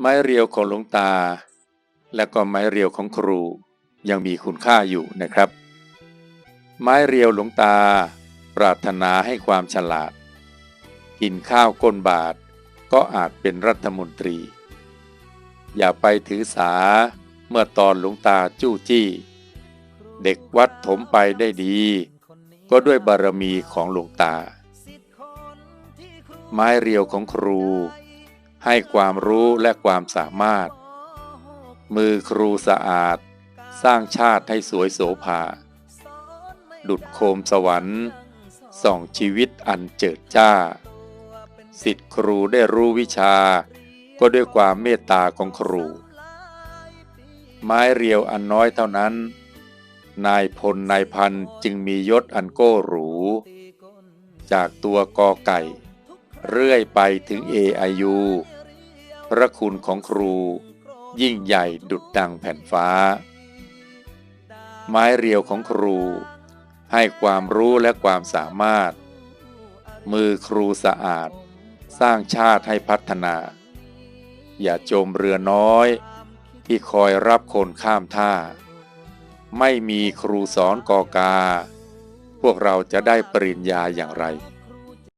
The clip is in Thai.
ไม้เรียวของหลวงตา และก็ไม้เรียวของครูยังมีคุณค่าอยู่นะครับ ไม้เรียวหลวงตา ปรารถนาให้ความฉลาด กินข้าวก้นบาท ก็อาจเป็นรัฐมนตรี อย่าไปถือสาเมื่อตอนหลวงตาจู้จี้ เด็กวัดถมไปได้ดี ก็ด้วยบารมีของหลวงตา ไม้เรียวของครู ให้ความรู้และความสามารถ มือครูสะอาด สร้างชาติให้สวยโสภา ดุดโคมสวรรค์ส่องชีวิตอันเจิดจ้า สิทธิ์ครูได้รู้วิชา ก็ด้วยความเมตตาของครู ไม้เรียวอันน้อยเท่านั้น นายพลนายพันจึงมียศอันโก้หรู จากตัวกอไก่ เรื่อยไปถึงเออายุพระคุณของครู ยิ่งใหญ่ดุดดังแผ่นฟ้า ไม้เรียวของครู ให้ความรู้และความสามารถ มือครูสะอาด สร้างชาติให้พัฒนา อย่าจมเรือน้อย ที่คอยรับคนข้ามท่า ไม่มีครูสอนกอกา พวกเราจะได้ปริญญาอย่างไร